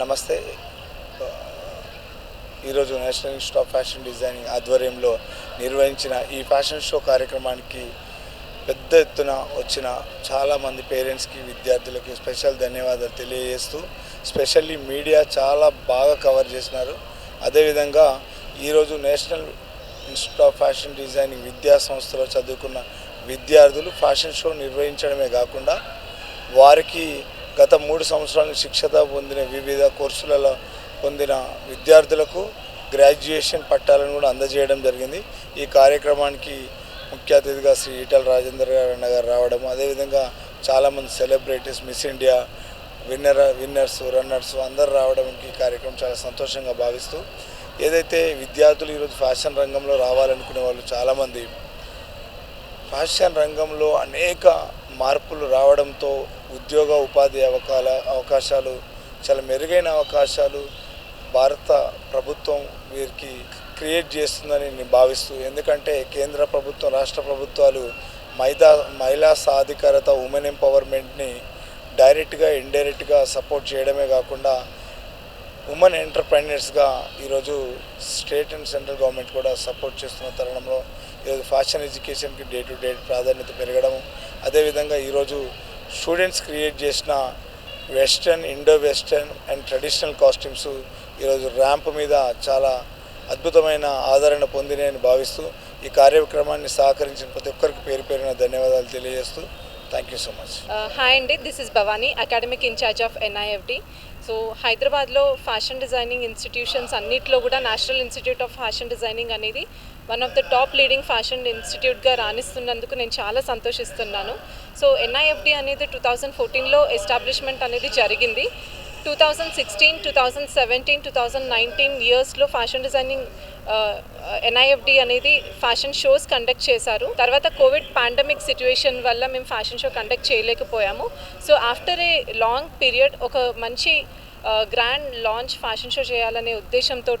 నమస్తే. ఈరోజు national institute of fashion designing ఆధ్వర్యంలో నిర్వహించిన ఈ ఫ్యాషన్ షో కార్యక్రమానికి పెద్ద ఎత్తున వచ్చిన చాలామంది పేరెంట్స్కి విద్యార్థులకి స్పెషల్ ధన్యవాదాలు తెలియజేస్తూ స్పెషల్లీ మీడియా చాలా బాగా కవర్ చేసినారు. అదేవిధంగా ఈరోజు national institute of fashion designing విద్యా సంస్థలో చదువుకున్న విద్యార్థులు ఫ్యాషన్ షో నిర్వహించడమే కాకుండా వారికి గత మూడు సంవత్సరాల శిక్షత పొందిన వివిధ కోర్సులలో పొందిన విద్యార్థులకు గ్రాడ్యుయేషన్ పట్టాలను కూడా అందజేయడం జరిగింది. ఈ కార్యక్రమానికి ముఖ్య అతిథిగా శ్రీ ఈటల రాజేందర్ గారు అన్న గారు రావడం అదేవిధంగా చాలామంది celebrities miss India winner winners runners అందరు రావడానికి ఈ కార్యక్రమం చాలా సంతోషంగా భావిస్తూ ఏదైతే విద్యార్థులు ఈరోజు ఫ్యాషన్ రంగంలో రావాలనుకునే వాళ్ళు చాలామంది ఫ్యాషన్ రంగంలో అనేక మార్పులు రావడంతో ఉద్యోగ ఉపాధి అవకాల అవకాశాలు చాలా మెరుగైన అవకాశాలు భారత ప్రభుత్వం వీరికి క్రియేట్ చేస్తుందని నేను భావిస్తూ ఎందుకంటే కేంద్ర ప్రభుత్వం రాష్ట్ర ప్రభుత్వాలు మైదా మహిళా సాధికారత ఉమెన్ ఎంపవర్మెంట్ని డైరెక్ట్గా ఇండైరెక్ట్గా సపోర్ట్ చేయడమే కాకుండా ఉమెన్ ఎంటర్ప్రైనర్స్గా ఈరోజు స్టేట్ అండ్ సెంట్రల్ గవర్నమెంట్ కూడా సపోర్ట్ చేస్తున్న తరుణంలో ఈరోజు ఫ్యాషన్ ఎడ్యుకేషన్కి డే టు డే ప్రాధాన్యత పెరగడం అదేవిధంగా ఈరోజు స్టూడెంట్స్ క్రియేట్ చేసిన western Indo western and traditional costumes ఈరోజు ర్యాంప్ మీద చాలా అద్భుతమైన ఆదరణ పొందినాయని భావిస్తూ ఈ కార్యక్రమాన్ని సహకరించిన ప్రతి ఒక్కరికి పేరు పేరున ధన్యవాదాలు తెలియజేస్తూ thank you so much hi అండి this is Bhavani academic incharge of NIFD so హైదరాబాద్లో ఫ్యాషన్ డిజైనింగ్ ఇన్స్టిట్యూషన్స్ అన్నిట్లో కూడా national institute of fashion designing అనేది one of the top leading fashion ఇన్స్టిట్యూట్గా రాణిస్తున్నందుకు నేను చాలా సంతోషిస్తున్నాను. సో ఎన్ఐఎఫ్డి అనేది టూ థౌజండ్ ఫోర్టీన్లో ఎస్టాబ్లిష్మెంట్ అనేది జరిగింది. Two thousand sixteen two thousand seventeen two thousand nineteen ఇయర్స్లో ఫ్యాషన్ డిజైనింగ్ ఎన్ఐఎఫ్డి అనేది ఫ్యాషన్ షోస్ కండక్ట్ చేశారు. తర్వాత కోవిడ్ పాండమిక్ సిచ్యువేషన్ వల్ల మేము fashion show conduct చేయలేకపోయాము. So after a long period ఒక మంచి గ్రాండ్ లాంచ్ ఫ్యాషన్ షో చేయాలనే ఉద్దేశంతో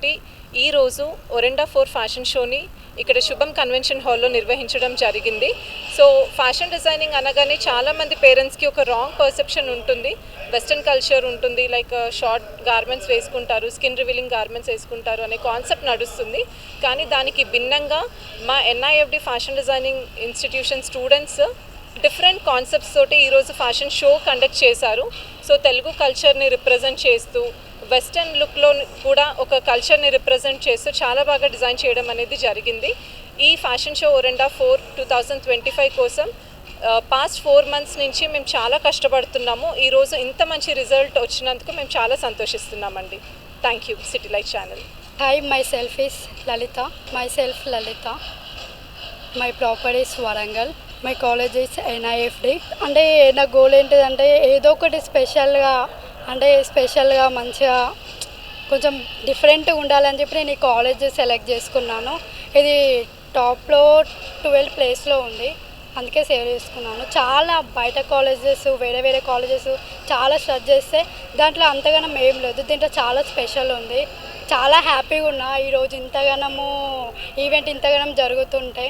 ఈరోజు ఒరెండా ఫోర్ ఫ్యాషన్ షోని ఇక్కడ శుభం కన్వెన్షన్ హాల్లో నిర్వహించడం జరిగింది. సో ఫ్యాషన్ డిజైనింగ్ అనగానే చాలామంది పేరెంట్స్కి ఒక రాంగ్ పర్సెప్షన్ ఉంటుంది. వెస్ట్రన్ కల్చర్ ఉంటుంది. లైక్ షార్ట్ గార్మెంట్స్ వేసుకుంటారు స్కిన్ రివీలింగ్ గార్మెంట్స్ వేసుకుంటారు అనే కాన్సెప్ట్ నడుస్తుంది. కానీ దానికి భిన్నంగా మా NIFD fashion designing institution students different concepts తోటి ఈరోజు ఫ్యాషన్ షో కండక్ట్ చేశారు. సో తెలుగు కల్చర్ని రిప్రజెంట్ చేస్తూ వెస్టర్న్ లుక్లో కూడా ఒక కల్చర్ని రిప్రజెంట్ చేస్తూ చాలా బాగా డిజైన్ చేయడం అనేది జరిగింది. ఈ fashion show Orenda four two thousand twenty five కోసం పాస్ట్ ఫోర్ మంత్స్ నుంచి మేము చాలా కష్టపడుతున్నాము. ఈరోజు ఇంత మంచి రిజల్ట్ వచ్చినందుకు మేము చాలా సంతోషిస్తున్నామండి. Thank you city light channel hi myself is Lalitha myself Lalitha my proper is Warangal my college is NIFD అంటే నా గోల్ ఏంటిదంటే ఏదో ఒకటి స్పెషల్గా అంటే స్పెషల్గా మంచిగా కొంచెం డిఫరెంట్గా ఉండాలని చెప్పి నేను ఈ కాలేజ్ సెలెక్ట్ చేసుకున్నాను. ఇది టాప్లో ట్వెల్వ్ ప్లేస్లో ఉంది. అందుకే సేవ్ చేసుకున్నాను. చాలా బయట కాలేజెస్ వేరే వేరే కాలేజెస్ చాలా స్టార్ట్ చేస్తే దాంట్లో అంతగానం ఏం లేదు. దీంట్లో చాలా స్పెషల్ ఉంది. చాలా హ్యాపీగా ఉన్నా. ఈరోజు ఇంతగానము ఈవెంట్ ఇంతగానం జరుగుతుంటే